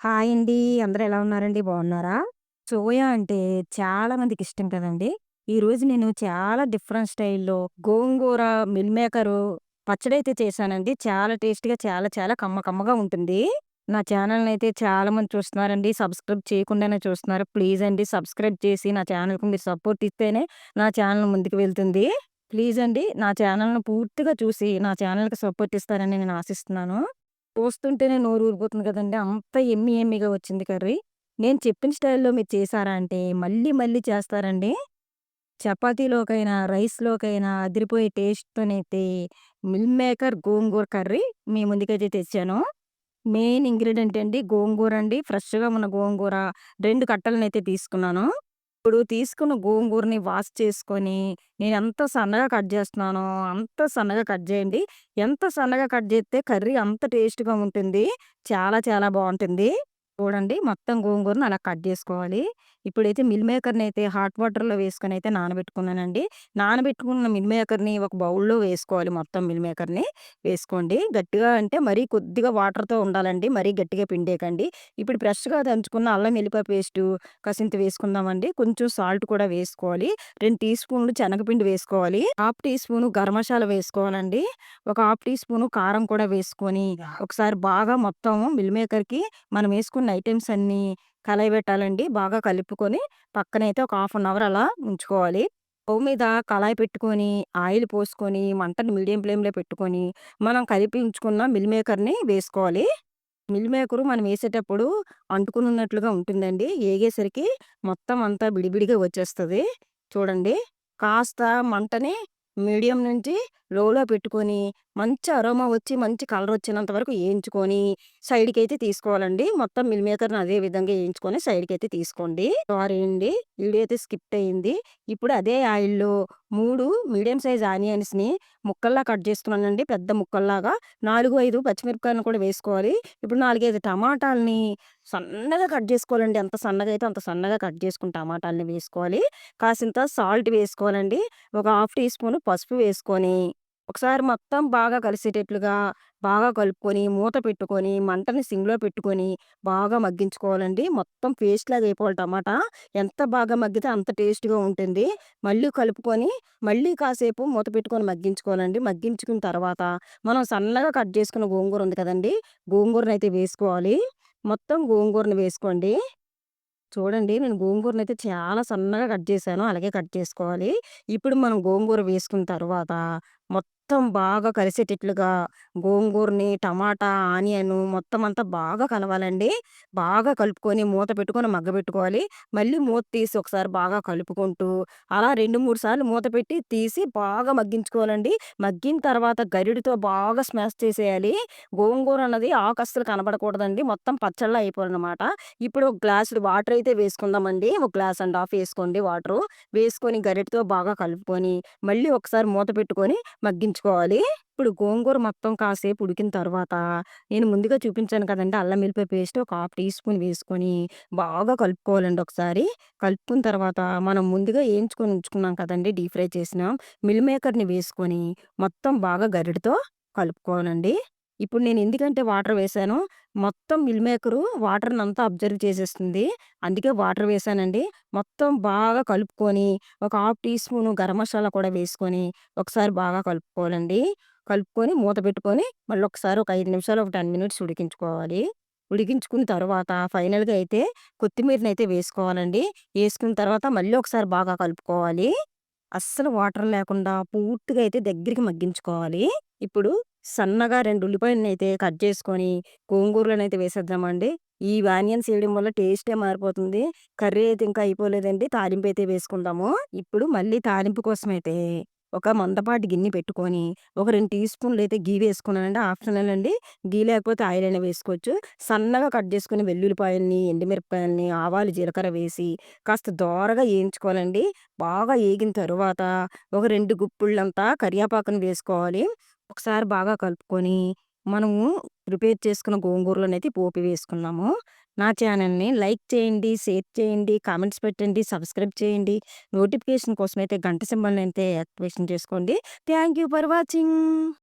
Hi అండి. అందరూ ఎలా ఉన్నారండి? బాగున్నారా? సోయా అంటే చాలా మందికి ఇష్టం కదండి ఈరోజు నేను చాలా డిఫరెంట్ స్టైల్‌లో గోంగూర, మిల్ మేకరు అయితే చేశానండి. చాలా టేస్టీగా చాలా చాలా కమ్మ కమ్మగా ఉంటుంది. నా ఛానల్ని అయితే చాలామంది చూస్తున్నారండి. సబ్స్క్రైబ్ చేయకుండానే చూస్తున్నారు. ప్లీజ్ అండి సబ్స్క్రైబ్ చేసి నా ఛానల్‌కి మీరు సపోర్ట్ ఇస్తేనే నా ఛానల్ ముందుకు వెళ్తుంది. ప్లీజ్ అండి నా ఛానల్‌ని పూర్తిగా చూసి నా ఛానల్‌కి సపోర్ట్ ఇస్తారని నేను ఆశిస్తున్నాను. చూస్తుంటేనే నోరు ఊరిపోతుంది కదండి అంత ఎమ్మి ఎమ్మిగా వచ్చింది కర్రీ. నేను చెప్పిన స్టైల్‌లో మీరు చేశారా అంటే మళ్ళీ మళ్ళీ చేస్తారండి. చపాతీలోకైనా, రైస్‌లోకైనా అదిరిపోయే టేస్ట్‌తోనైతే మిల్ మేకర్ గోంగూర కర్రీ మీ ముందుకైతే తెచ్చాను. మెయిన్ ఇంగ్రీడియంట్ అండి గోంగూర అండి. ఫ్రెష్‌గా ఉన్న గోంగూర రెండు కట్టలనైతే తీసుకున్నాను. ఇప్పుడు తీసుకున్న గోంగూరని వాష్ చేసుకొని నేను ఎంత సన్నగా కట్ చేస్తున్నానో అంత సన్నగా కట్ చేయండి. ఎంత సన్నగా కట్ చేస్తే కర్రీ అంత టేస్ట్‌గా ఉంటుంది. చాలా చాలా బాగుంటుంది చూడండి మొత్తం గోంగూరని అలా కట్ చేసుకోవాలి. ఇప్పుడైతే మిల్ మేకర్‌నైతే హాట్ వాటర్‌లో వేసుకొనైతే నానబెట్టుకున్నానండి. నానబెట్టుకున్న మిల్ మేకర్‌ని ఒక బౌల్‌లో వేసుకోవాలి మొత్తం మిల్ మేకర్‌ని వేసుకోండి. గట్టిగా అంటే మరీ కొద్దిగా వాటర్‌తో ఉండాలండి. మరీ గట్టిగా పిండేయకండి. ఇప్పుడు ఫ్రెష్‌గా దంచుకున్న అల్లం వెల్లిపాయ పేస్టు కాసింత వేసుకుందామండి. కొంచెం సాల్ట్ కూడా వేసుకోవాలి. 2 టీ స్పూన్లు శనగపిండి వేసుకోవాలి. Half tea spoon garam masala వేసుకోవాలండి. ఒక హాఫ్ టీ స్పూను కారం కూడా వేసుకొని ఒకసారి బాగా మొత్తం మిల్ మేకర్‌కి మనం వేసుకున్న ఐటమ్స్ అన్నీ కలయబెట్టాలండి. బాగా కలుపుకొని పక్కనైతే ఒక హాఫ్ అన్ అవర్ అలా ఉంచుకోవాలి. స్టవ్ మీద కళాయి పెట్టుకొని, ఆయిల్ పోసుకొని, మంటను మీడియం ఫ్లేమ్‌లో పెట్టుకొని, మనం కలిపి ఉంచుకున్న మిల్ మేకర్‌ని వేసుకోవాలి. మిల్ మేకరు మనం వేసేటప్పుడు అంటుకున్నట్లుగా ఉంటుందండి. ఏగేసరికి మొత్తం అంతా విడివిడిగా వచ్చేస్తుంది చూడండి. కాస్త మంటని మీడియం నుంచి లోలో పెట్టుకొని, మంచి అరోమా వచ్చి, మంచి కలర్ వచ్చినంత వరకు సైడ్కి సైడ్‌కైతే తీసుకోవాలండి. మొత్తం మిల్మేకర్ని అదే విధంగా ఏయించుకొని సైడ్‌కైతే తీసుకోండి. సారీ అండి. వీడియో అయితే స్కిప్ అయింది. ఇప్పుడు అదే ఆయిల్‌లో మూడు మీడియం సైజ్ ఆనియన్స్‌ని ముక్కల్లా కట్ చేసుకున్నానండి. పెద్ద ముక్కల్లాగా. 4, 5 పచ్చిమిరపకాయలను కూడా వేసుకోవాలి. ఇప్పుడు 4, 5 టమాటాలని సన్నగా కట్ చేసుకోవాలండి. ఎంత సన్నగా అయితే అంత సన్నగా కట్ చేసుకుని టమాటాలని వేసుకోవాలి. కాసింత సాల్ట్ వేసుకోవాలండి. ఒక హాఫ్ టీ స్పూన్ పసుపు వేసుకొని, ఒకసారి మొత్తం బాగా కలిసేటట్లుగా బాగా కలుపుకొని, మూత పెట్టుకొని, మంటని సిమ్‌లో పెట్టుకొని బాగా మగ్గించుకోవాలండి. మొత్తం పేస్ట్‌లాగా అయిపోవాలి టమాటా. ఎంత బాగా మగ్గితే అంత టేస్ట్‌గా ఉంటుంది. మళ్ళీ కలుపుకొని, మళ్ళీ కాసేపు మూత పెట్టుకొని మగ్గించుకోవాలండి. మగ్గించుకున్న తర్వాత మనం సన్నగా కట్ చేసుకున్న గోంగూర ఉంది కదండి గోంగూరను అయితే వేసుకోవాలి. మొత్తం గోంగూరని వేసుకోండి. చూడండి నేను గోంగూరనైతే చాలా సన్నగా కట్ చేశాను. అలాగే కట్ చేసుకోవాలి. ఇప్పుడు మనం గోంగూర వేసుకున్న తర్వాత మొత్తం మొత్తం బాగా కలిసేటట్లుగా గోంగూరని, టమాటా, ఆనియను మొత్తం అంతా బాగా కలవాలండి. బాగా కలుపుకొని మూత పెట్టుకొని మగ్గబెట్టుకోవాలి. మళ్ళీ మూత తీసి ఒకసారి బాగా కలుపుకుంటూ అలా 2, 3 సార్లు మూత పెట్టి తీసి బాగా మగ్గించుకోవాలండి. మగ్గిన తర్వాత గరిటెతో బాగా స్మాష్ చేసేయాలి. గోంగూర అన్నది ఆకు అస్సలు కనపడకూడదండి. మొత్తం పచ్చళ్ళ అయిపోవాలనమాట. ఇప్పుడు ఒక గ్లాసుడు వాటర్ అయితే వేసుకుందామండి. ఒక గ్లాస్ అండ్ హాఫ్ వేసుకోండి వాటరు. వేసుకొని గరిటెతో బాగా కలుపుకొని, మళ్ళీ ఒకసారి మూత పెట్టుకొని మగ్గించుకోవాలి. ఇప్పుడు గోంగూర మొత్తం కాసేపు ఉడికిన తర్వాత నేను ముందుగా చూపించాను కదండీ! అల్లం వెల్లిపాయ పేస్ట్ ఒక హాఫ్ టీ స్పూన్ వేసుకొని బాగా కలుపుకోవాలండి ఒకసారి. కలుపుకున్న తర్వాత మనం ముందుగా వేయించుకొని ఉంచుకున్నాం కదండి డీప్ ఫ్రై చేసిన మిల్ మేకర్‌ని వేసుకొని మొత్తం బాగా గరిటెతో కలుపుకోవాలండి. ఇప్పుడు నేను ఎందుకంటే వాటర్ వేశాను. మొత్తం మిల్ మేకరు వాటర్ని అంతా అబ్జర్వ్ చేసేస్తుంది. అందుకే వాటర్ వేశానండి. మొత్తం బాగా కలుపుకొని ఒక half tea spoon garam masala కూడా వేసుకొని ఒకసారి బాగా కలుపుకోవాలండి. కలుపుకొని మూత పెట్టుకొని మళ్ళీ ఒకసారి ఒక ఐదు నిమిషాలు ఒక 10 మినిట్స్ ఉడికించుకోవాలి. ఉడికించుకున్న తర్వాత ఫైనల్‌గా అయితే కొత్తిమీరని అయితే వేసుకోవాలండి. వేసుకున్న తర్వాత మళ్ళీ ఒకసారి బాగా కలుపుకోవాలి. అస్సలు వాటర్ లేకుండా పూర్తిగా అయితే దగ్గరికి మగ్గించుకోవాలి. ఇప్పుడు సన్నగా రెండు ఉల్లిపాయలను అయితే కట్ చేసుకొని గోంగూరలోనైతే వేసేద్దామండి. ఈ ఆనియన్స్ వేయడం వల్ల టేస్టే మారిపోతుంది. కర్రీ అయితే ఇంకా అయిపోలేదండి. తాలింపైతే వేసుకుందాము. ఇప్పుడు మళ్ళీ తాలింపు కోసమైతే ఒక మందపాటి గిన్నె పెట్టుకొని ఒక రెండు టీ స్పూన్లు అయితే ఘీ వేసుకున్నానండి. ఆప్షనల్ అండి. ఘీ లేకపోతే ఆయిల్ అయినా వేసుకోవచ్చు. సన్నగా కట్ చేసుకుని వెల్లుల్లిపాయల్ని ఎండుమిరపకాయలని, ఆవాలు, జీలకర్ర వేసి కాస్త దోరగా వేయించుకోవాలండి బాగా వేగిన తరువాత ఒక రెండు గుప్పుళ్ళంతా కరివేపాకుని వేసుకోవాలి. ఒకసారి బాగా కలుపుకొని మనము ప్రిపేర్ చేసుకున్న గోంగూరలోనైతే పోపు వేసుకున్నాము. నా ఛానల్‌ని లైక్ చేయండి, షేర్ చేయండి, కామెంట్స్ పెట్టండి, సబ్స్క్రైబ్ చేయండి. నోటిఫికేషన్ కోసమైతే గంట సింబల్‌నైతే యాక్టివేషన్ చేసుకోండి. Thank you for watching.